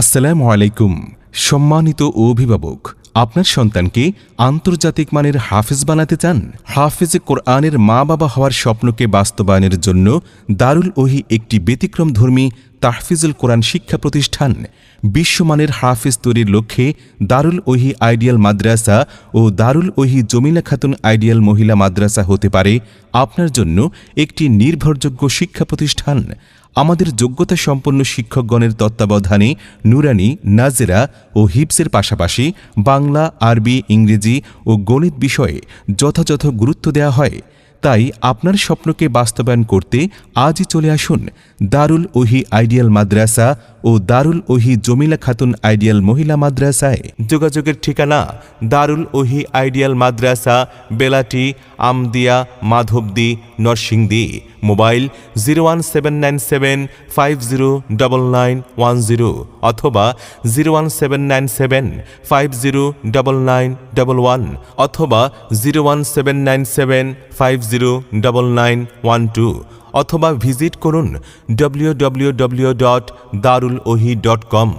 আসসালামু আলাইকুম, সম্মানিত অভিভাবক, আপনার সন্তানকে আন্তর্জাতিক মানের হাফেজ বানাতে চান? হাফেজ কোরআনের মা বাবা হওয়ার স্বপ্নকে বাস্তবায়নের জন্য দারুল ওহি একটি ব্যতিক্রমধর্মী তাহফিজুল কোরআন শিক্ষা প্রতিষ্ঠান। বিশ্বমানের হাফেজ তৈরির লক্ষ্যে দারুল ওহি আইডিয়াল মাদ্রাসা ও দারুল ওহি জমিলা খাতুন আইডিয়াল মহিলা মাদ্রাসা হতে পারে। আপনার জন্য একটি নির্ভরযোগ্য শিক্ষা প্রতিষ্ঠান। আমাদের যোগ্যতা সম্পন্ন শিক্ষকগণের তত্ত্বাবধানে নুরানি, নাজেরা ও হিপসের পাশাপাশি বাংলা, আরবি, ইংরেজি ও গণিত বিষয়ে যথাযথ গুরুত্ব দেওয়া হয়। তাই আপনার স্বপ্নকে বাস্তবায়ন করতে আজই চলে আসুন দারুল ওহি আইডিয়াল মাদ্রাসা ও দারুল ওহি জমিলা খাতুন আইডিয়াল মহিলা মাদ্রাসায়। যোগাযোগের ঠিকানা Darul Ohi ideal Madrasa, Belati, Amdia, Madhabdi, Narsingdi. Mobile zero one seven nine seven five zero double nine one zero অথবা zero one seven nine seven five zero double nine double one অথবা zero one seven nine seven five zero double nine one two অথবা visit করুন W W W dot Darul Ohi dot com